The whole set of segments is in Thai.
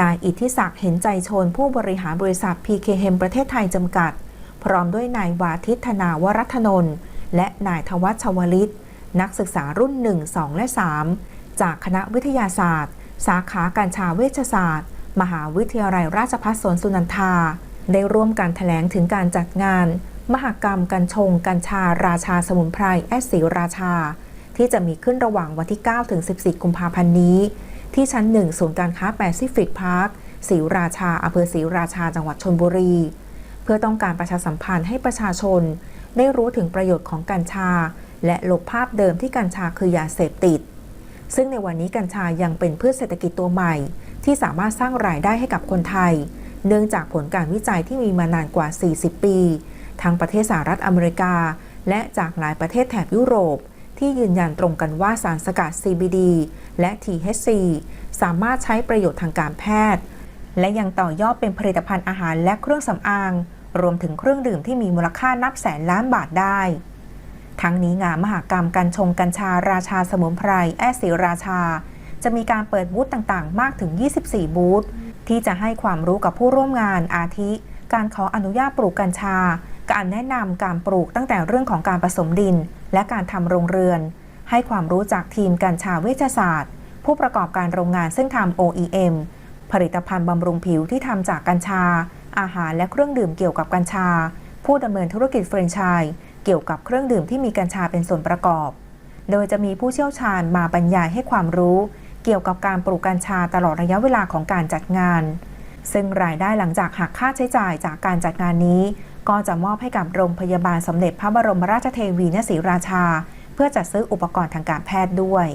นายอิทธิศักดิ์เห็นใจชนผู้บริหารบริษัท PKM ประเทศไทยจำกัด พร้อมด้วยนายวาทิตธนาวรัตนนท์และนายทวัชชวลิต นักศึกษารุ่น 1 2 และ 3 จากคณะวิทยาศาสตร์ สาขาการชาเวชศาสตร์ มหาวิทยาลัยราชภัฏสวนสุนันทา ได้ร่วมกันแถลงถึงการจัดงาน มหกรรมกัญชง กัญชา ราชาสมุนไพรแอดสีราชา ที่จะมีขึ้นระหว่างวันที่ 9 ถึง 14 กุมภาพันธ์นี้ ที่ชั้น 1 ศูนย์การค้าแปซิฟิกพาร์คศรีราชาอำเภอศรีราชาจังหวัดชนบุรี เพื่อต้องการประชาสัมพันธ์ให้ประชาชน ได้รู้ถึงประโยชน์ของกัญชา และลบภาพเดิมที่กัญชาคือยาเสพติด ซึ่งในวันนี้กัญชายังเป็นพืชเศรษฐกิจตัวใหม่ ที่สามารถสร้างรายได้ให้กับคนไทย เนื่องจากผลการวิจัยที่มีมานานกว่า 40 ปี ทั้งประเทศสหรัฐอเมริกา และจากหลายประเทศแถบยุโรป ที่ยืนยันตรงกันว่าสารสกัด CBD และ THC สามารถใช้ประโยชน์ทางการแพทย์ และยังต่อยอดเป็นผลิตภัณฑ์อาหารและเครื่องสำอาง รวมถึงเครื่องดื่มที่มีมูลค่านับแสนล้านบาทได้ ทั้งนี้งานมหากรรมกัญชงกัญชาราชาสมุนไพรแอสีราชา จะมีการเปิดบูธต่างๆ มากถึง 24 บูธที่จะให้ความรู้กับผู้ร่วมงานอาทิ การขออนุญาตปลูกกัญชา การแนะนำการปลูกตั้งแต่เรื่องของการผสมดิน และการทำโรงเรือน ให้ความรู้จากทีมกัญชาเวชศาสตร์ ผู้ประกอบการโรงงานซึ่งทำ OEM ผลิตภัณฑ์บำรุงผิวที่ทำจากกัญชา อาหารและเครื่องดื่มเกี่ยวกับกัญชา ผู้ดำเนินธุรกิจแฟรนไชส์เกี่ยวกับเครื่องดื่มที่มีกัญชาเป็นส่วนประกอบ โดยจะมีผู้เชี่ยวชาญมาบรรยายให้ความรู้ เกี่ยวกับการปลูกกัญชาตลอดระยะเวลาของการจัดงาน ซึ่งรายได้หลังจากหักค่าใช้จ่ายจากการจัดงานนี้ ก็จะมอบให้กับโรงพยาบาลสมเด็จพระบรมราชเทวีณศรีราชา เพื่อจัดซื้ออุปกรณ์ทางการแพทย์ด้วย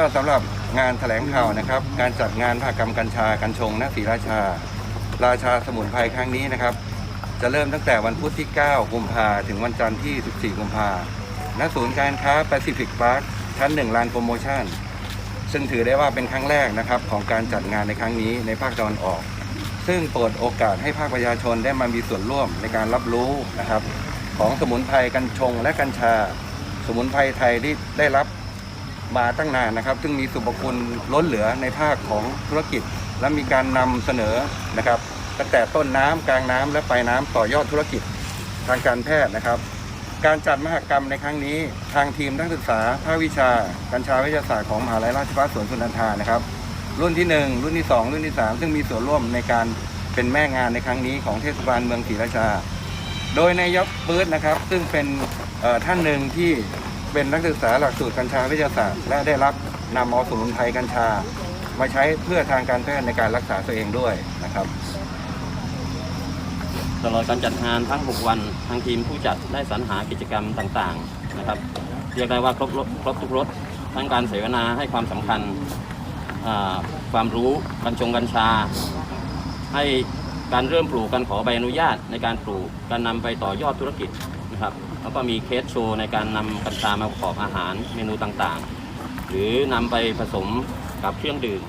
ก็สำหรับงานแถลงข่าวนะครับ การจัดงานมหกรรมกัญชากัญชงณศรีราชา ราชาสมุนไพรครั้งนี้นะครับ จะเริ่มตั้งแต่วันพุธที่ 9 กุมภาถึงวันจันทร์ที่ 14 กุมภาณศูนย์การค้าแปซิฟิกพาร์คชั้นหนึ่งลานโปรโมชั่น ซึ่งถือได้ว่าเป็นครั้งแรกนะครับของการจัดงานในครั้งนี้ในภาคตะวันออก ซึ่งเปิดโอกาสให้ภาคประชาชนได้มามีส่วนร่วมในการรับรู้นะครับ ของสมุนไพรกัญชงและกัญชา สมุนไพรไทยที่ได้รับมาตั้งนานนะครับ ซึ่งมีสุภคุณล้นเหลือในภาคของธุรกิจ และมีการนำเสนอนะครับตั้งแต่ต้นน้ำกลางน้ำและปลายน้ำต่อยอดธุรกิจทางการแพทย์นะครับ การจัดมหกรรมในครั้งนี้ ทางทีมนักศึกษาภาควิชา กัญชาวิทยาศาสตร์ของมหาลัยราชภัฏสวนสุนันทานะครับ รุ่นที่ 1 รุ่นที่ 2 รุ่นที่ 3 ซึ่งมีส่วนร่วมในการเป็นแม่งานในครั้งนี้ของเทศบาลเมืองศรีราชา โดยนายกปื๊ดนะครับ ซึ่งเป็นท่านหนึ่งที่เป็นนักศึกษาหลักสูตรกัญชาวิทยาศาสตร์ และได้รับนำเอาสมุนไพรกัญชา มาใช้เพื่อทางการแพทย์ในการรักษาตัวเองด้วยนะครับตลอดการจัดงานทั้ง 6 วัน ทางทีมผู้จัดได้สรรหากิจกรรมต่างๆนะครับ เรียกได้ว่าครบรสครบทุกรสทั้งการเสวนาให้ความสำคัญ ความรู้กัญชงกัญชา ให้การเริ่มปลูกการขอใบอนุญาตในการปลูกการนำไปต่อยอดธุรกิจนะครับแล้วก็มีเคสโชว์ในการนำกัญชามาประกอบอาหารเมนูต่างๆ หรือนำไปผสมกับเครื่องดื่ม